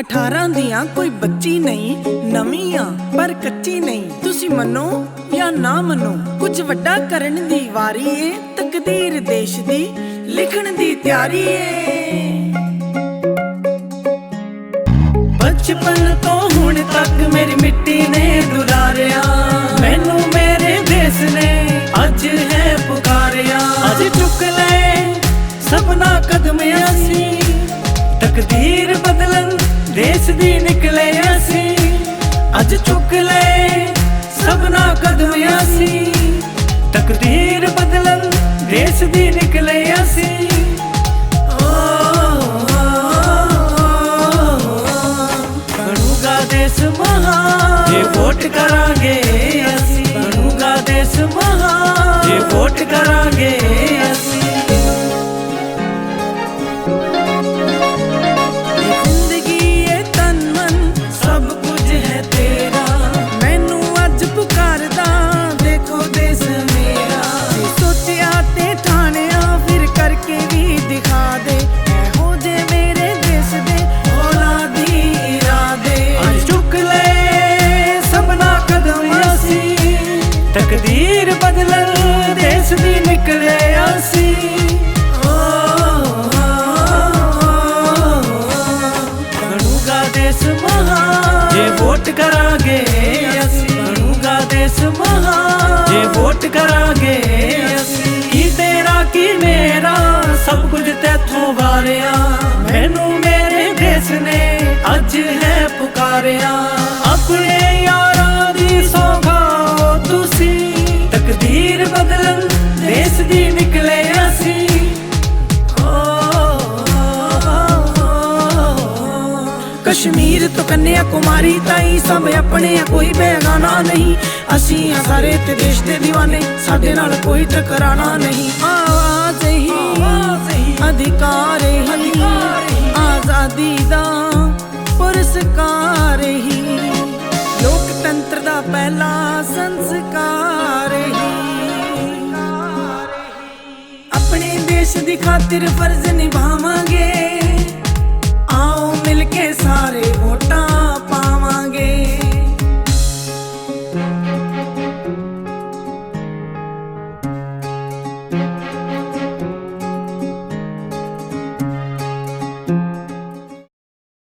18 ਦੀਆਂ ਕੋਈ ਬੱਚੀ ਨਹੀਂ ਨਵੀਂ ਆ ਪਰ ਕੱਚੀ ਨਹੀਂ। ਤੁਸੀਂ ਮੰਨੋ ਜਾਂ ਨਾ ਮੰਨੋ, ਕੁਝ ਵੱਡਾ ਕਰਨ ਦੀ ਵਾਰੀ ਏ, ਤਕਦੀਰ ਦੇਸ਼ ਦੀ ਲਿਖਣ ਦੀ ਤਿਆਰੀ ਏ। ਬਚਪਨ ਤੋਂ ਹੁਣ ਤੱਕ ਮੇਰੀ ਮਿੱਟੀ ਨੇ ਦੁਲਾਰਿਆ ਮੈਨੂੰ ਮੇਰੇ ਦੇਸ ਨੇ ਅੱਜ ਹੈ ਪੁਕਾਰਿਆ। ਅੱਜ ਚੁੱਕ ਲੈ ਸਪਨਾ ਕਦਮ ਅਸੀਂ, ਤਕਦੀਰ ਬਦਲਣ ਦੇਸ਼ ਦੀ ਨਿਕਲੇ ਅਸੀਂ, ਅੱਜ ਚੁੱਕ ਲੈ ਸਭਨਾ ਕਦਮ ਅਸੀਂ। ਤਕਦੀਰ ਬਦਲਣ ਦੇਸ਼ ਦੀ ਨਿਕਲੇ ਅਸੀਂ। ਬਣੂਗਾ ਦੇਸ਼ ਮਹਾਨ। ਜੇ ਵੋਟ ਕਰਾਂਗੇ ਅਸੀਂ, ਬਣੂਗਾ ਦੇਸ਼ ਮਹਾਨ। ਜੇ ਵੋਟ ਕਰਾਂਗੇ ਵੋਟ ਕਰਾਂਗੇ ਅਸੀਂ। ਬਣੂਗਾ ਦੇਸ਼ ਮਹਾਨ। ਜੇ ਵੋਟ ਕਰਾਂਗੇ ਅਸੀਂ। ਕੀ ਤੇਰਾ, ਕੀ ਮੇਰਾ, ਸਭ ਕੁਝ ਤੇਥੋਂ ਵਾਰਿਆ। ਮੈਨੂੰ ਮੇਰੇ ਦੇਸ਼ ਨੇ ਅੱਜ ਹੈ ਪੁਕਾਰਿਆ। ਆਪਣੇ ਯਾਰਾਂ ਦੀ ਸੌਗਾਓ ਤੁਸੀਂ ਤਕਦੀਰ ਬਦਲਣ, ਦੇਸ਼ ਦੀ ਨਿਕਲੇ ਕਸ਼ਮੀਰ ਤੋਂ ਕੰਨਿਆ ਕੁਮਾਰੀ ਤਾਈ ਸਭ ਆਪਣੇ ਆ, ਕੋਈ ਬੇਗਾਨਾ ਨਹੀਂ। ਅਸੀਂ ਆ ਸਾਰੇ ਤੇ ਦੇਸ਼ ਦੇ دیਵਾਨੇ ਸਾਡੇ ਨਾਲ ਕੋਈ ਟਕਰਾਣਾ ਨਹੀਂ। ਆਵਾਜ਼ ਹੀ ਅਧਿਕਾਰ ਹੀ, ਆਜ਼ਾਦੀ ਦਾ ਪੁਰਸਕਾਰ ਹੀ। ਲੋਕਤੰਤਰ ਦਾ ਪਹਿਲਾ ਸੰਸਕਾਰ ਹੀ। ਆਪਣੇ ਦੇਸ਼ ਦੀ ਖਾਤਰ ਫਰਜ਼ ਨਿਭਾਵਾਂਗੇ।